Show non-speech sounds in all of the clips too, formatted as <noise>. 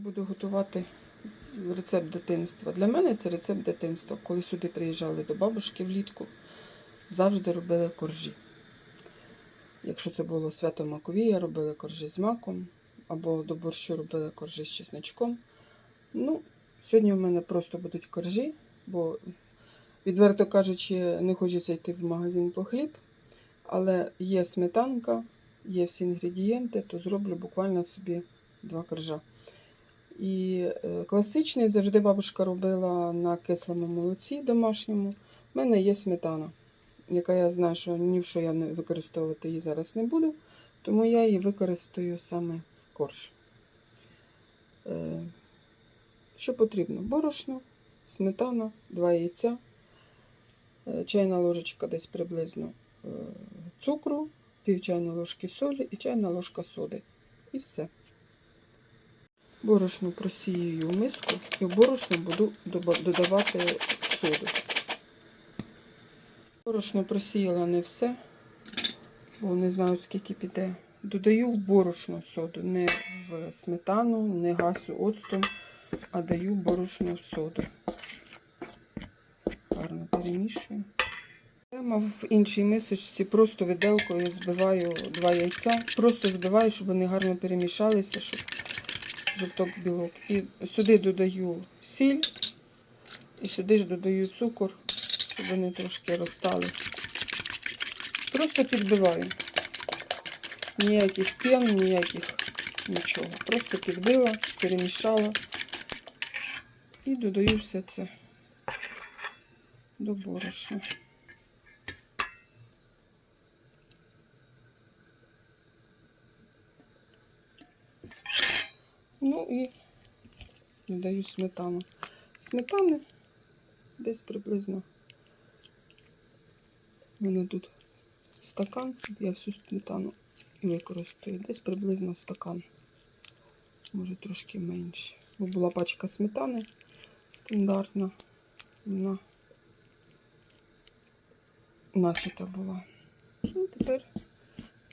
буду готувати рецепт дитинства. Для мене це рецепт дитинства. Коли сюди приїжджали до бабушки влітку, завжди робили коржі. Якщо це було свято Маковія, робили коржі з маком, або до борщу робили коржі з чесночком. Ну, сьогодні в мене просто будуть коржі, бо, відверто кажучи, не хочеться йти в магазин по хліб, але є сметанка, є всі інгредієнти, то зроблю буквально собі два коржа. І е, класичний завжди бабушка робила на кислому молоці домашньому. У мене є сметана, яка я знаю, що ні в що я використовувати її зараз не буду, тому я її використаю саме в корж. Е, Що потрібно? Борошно, сметана, два яйця, е, чайна ложечка десь приблизно цукру, пів чайної ложки солі і чайна ложка соди. І все. Борошно просіюю в миску і в борошно буду додавати соду. Борошно просіяла не все, бо не знаю скільки піде. Додаю в борошно соду, не в сметану, не гасю оцтом, а даю борошно в соду. Гарно перемішую. Прямо в іншій мисочці просто виделкою збиваю два яйця. Просто збиваю, щоб вони гарно перемішалися, щоб жовток білок. І сюди додаю сіль, і сюди ж додаю цукор, щоб вони трошки розстали. Просто підбиваю. Ніяких п'ян, ніяких нічого. Просто підбила, перемішала і додаю все це до борошна. Ну і додаю сметану. Сметани десь приблизно. У мене тут стакан, я всю сметану використаю. Десь приблизно стакан. Може трошки менше. Бо була пачка сметани стандартна. Вона начата була. І тепер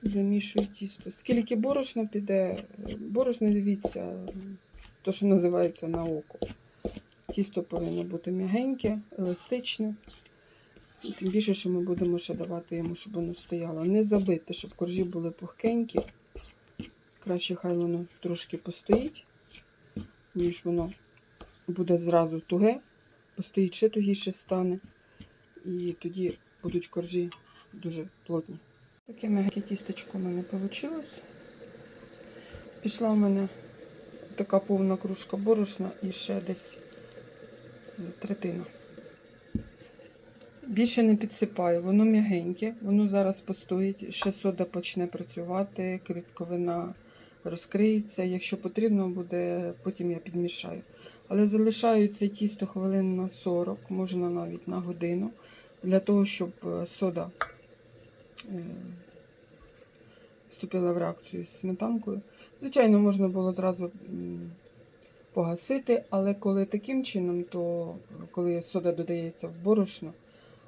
замішую тісто. Скільки борошна піде, борошно дивіться, то, що називається на око. Тісто повинно бути м'ягеньке, еластичне. Тим більше, що ми будемо ще давати йому, щоб воно стояло. Не забити, щоб коржі були пухкенькі. Краще хай воно трошки постоїть, ніж воно буде зразу туге, постоїть ще тугіше стане. І тоді будуть коржі дуже плотні. Таке м'яке тістечко в мене вийшло. Пішла в мене така повна кружка борошна і ще десь е, третина. Більше не підсипаю, воно м'ягеньке, воно зараз постоїть, ще сода почне працювати, клітковина розкриється. Якщо потрібно буде, потім я підмішаю. Але залишаю це тісто хвилин на 40, можна навіть на годину, для того, щоб е, сода вступила в реакцію з сметанкою. Звичайно, можна було зразу погасити, але коли таким чином, то коли сода додається в борошно,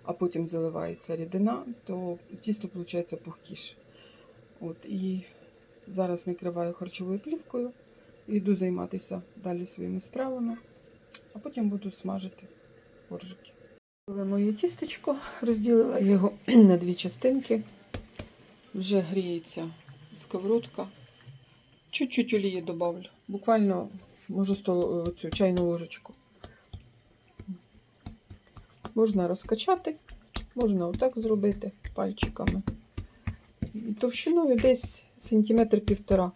а потім заливається рідина, то тісто виходить пухкіше. От, і зараз накриваю харчовою плівкою і йду займатися далі своїми справами, а потім буду смажити коржики. Моє тістечко, розділила його <clears throat> на дві частинки. Вже гріється сковородка. Чуть-чуть олії добавлю. Буквально можу стол, цю чайну ложечку. Можна розкачати, можна отак зробити пальчиками. Товщиною десь сантиметр півтора.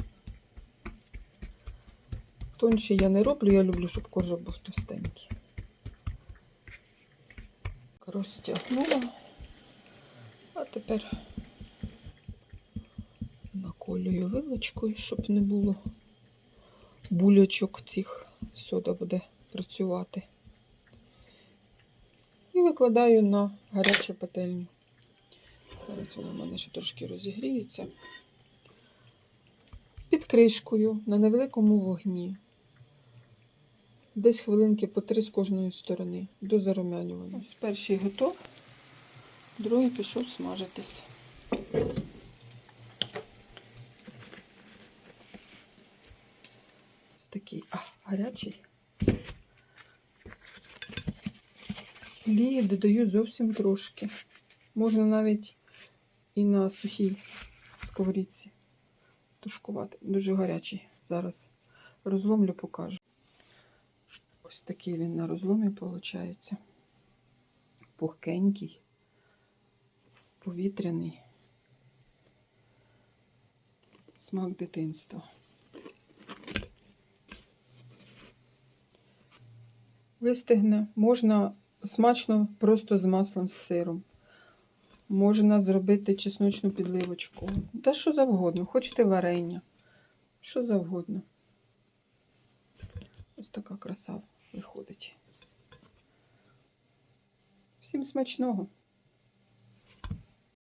Тонше я не роблю, я люблю, щоб кожа був товстенький. Розтягнула. А тепер наколюю вилочкою, щоб не було булячок цих. Сода буде працювати. І викладаю на гарячу пательню. Зараз вона в мене ще трошки розігріється. Під кришкою на невеликому вогні. Десь хвилинки по три з кожної сторони до зарумянювання. Ось перший готов, другий пішов смажитись. Ось такий. А, гарячий. Олії додаю зовсім трошки. Можна навіть і на сухій сковорідці тушкувати. Дуже гарячий. Зараз розломлю, покажу. Ось такий він на розломі виходить. Пухкенький, повітряний. Смак дитинства. Вистигне, можна смачно просто з маслом з сиром. Можна зробити чесночну підливочку. Та що завгодно. Хочете варення. Що завгодно. Ось така краса виходить. Всім смачного!